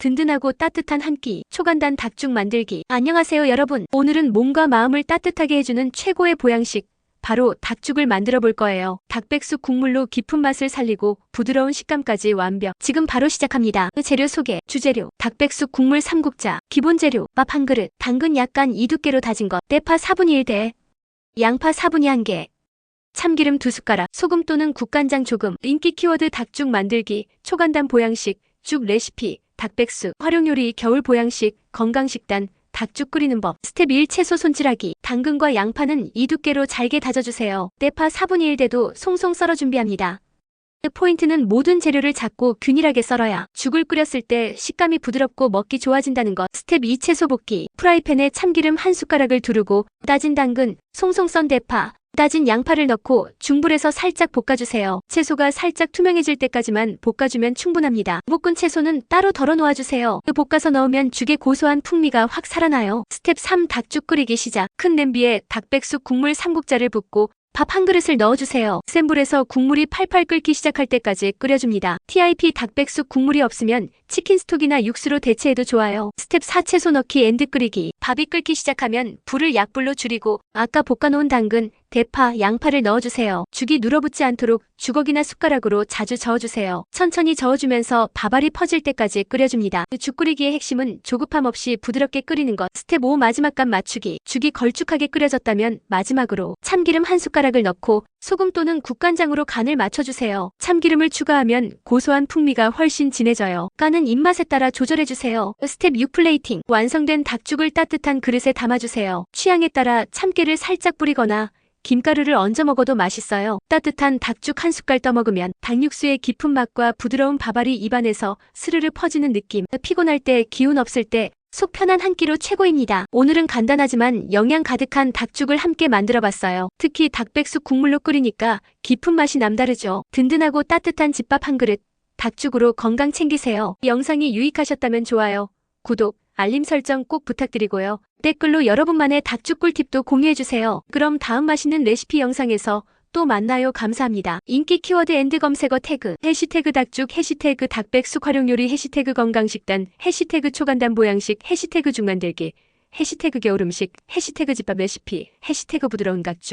든든하고 따뜻한 한 끼. 초간단 닭죽 만들기. 안녕하세요 여러분. 오늘은 몸과 마음을 따뜻하게 해주는 최고의 보양식. 바로 닭죽을 만들어 볼 거예요. 닭백숙 국물로 깊은 맛을 살리고 부드러운 식감까지 완벽. 지금 바로 시작합니다. 재료 소개. 주재료. 닭백숙 국물 3국자. 기본 재료. 밥 한 그릇. 당근 약간 2두께로 다진 것. 대파 4분의 1대. 양파 4분의 1개. 참기름 2숟가락. 소금 또는 국간장 조금. 인기 키워드 닭죽 만들기. 초간단 보양식. 죽 레시피. 닭백숙. 활용요리 겨울 보양식. 건강식단. 닭죽 끓이는 법. 스텝 1 채소 손질하기. 당근과 양파는 2두께로 잘게 다져주세요. 대파 4분의 1 대도 송송 썰어 준비합니다. 포인트는 모든 재료를 작고 균일하게 썰어야 죽을 끓였을 때 식감이 부드럽고 먹기 좋아진다는 것. 스텝 2 채소 볶기. 프라이팬에 참기름 한 숟가락을 두르고 다진 당근, 송송 썬 대파, 다진 양파를 넣고 중불에서 살짝 볶아주세요. 채소가 살짝 투명해질 때까지만 볶아주면 충분합니다. 볶은 채소는 따로 덜어 놓아주세요. 볶아서 넣으면 죽의 고소한 풍미가 확 살아나요. 스텝 3 닭죽 끓이기 시작. 큰 냄비에 닭백숙 국물 3국자를 붓고 밥 한 그릇을 넣어주세요. 센 불에서 국물이 팔팔 끓기 시작할 때까지 끓여줍니다. TIP 닭백숙 국물이 없으면 치킨 스톡이나 육수로 대체해도 좋아요. 스텝 4 채소 넣기 앤드 끓이기. 밥이 끓기 시작하면 불을 약불로 줄이고 아까 볶아놓은 당근, 대파, 양파를 넣어주세요. 죽이 눌어붙지 않도록 주걱이나 숟가락으로 자주 저어주세요. 천천히 저어주면서 밥알이 퍼질 때까지 끓여줍니다. 죽 끓이기의 핵심은 조급함 없이 부드럽게 끓이는 것. 스텝 5 마지막 간 맞추기. 죽이 걸쭉하게 끓여졌다면 마지막으로 참기름 한 숟가락을 넣고 소금 또는 국간장으로 간을 맞춰주세요. 참기름을 추가하면 고소한 풍미가 훨씬 진해져요. 간은 입맛에 따라 조절해주세요. 스텝 6 플레이팅. 완성된 닭죽을 따뜻한 그릇에 담아주세요. 취향에 따라 참깨를 살짝 뿌리거나 김가루를 얹어 먹어도 맛있어요. 따뜻한 닭죽 한 숟갈 떠먹으면 닭육수의 깊은 맛과 부드러운 밥알이 입안에서 스르르 퍼지는 느낌. 피곤할 때, 기운 없을 때, 속 편한 한 끼로 최고입니다. 오늘은 간단하지만 영양 가득한 닭죽을 함께 만들어 봤어요. 특히 닭백숙 국물로 끓이니까 깊은 맛이 남다르죠. 든든하고 따뜻한 집밥 한 그릇, 닭죽으로 건강 챙기세요. 영상이 유익하셨다면 좋아요, 구독, 알림 설정 꼭 부탁드리고요. 댓글로 여러분만의 닭죽 꿀팁도 공유해주세요. 그럼 다음 맛있는 레시피 영상에서 또 만나요. 감사합니다. 인기 키워드 앤드 검색어 태그, 해시태그 닭죽, 해시태그 닭백숙 활용요리, 해시태그 건강식단, 해시태그 초간단 보양식, 해시태그 죽만들기, 해시태그 겨울음식, 해시태그 집밥 레시피, 해시태그 부드러운 닭죽.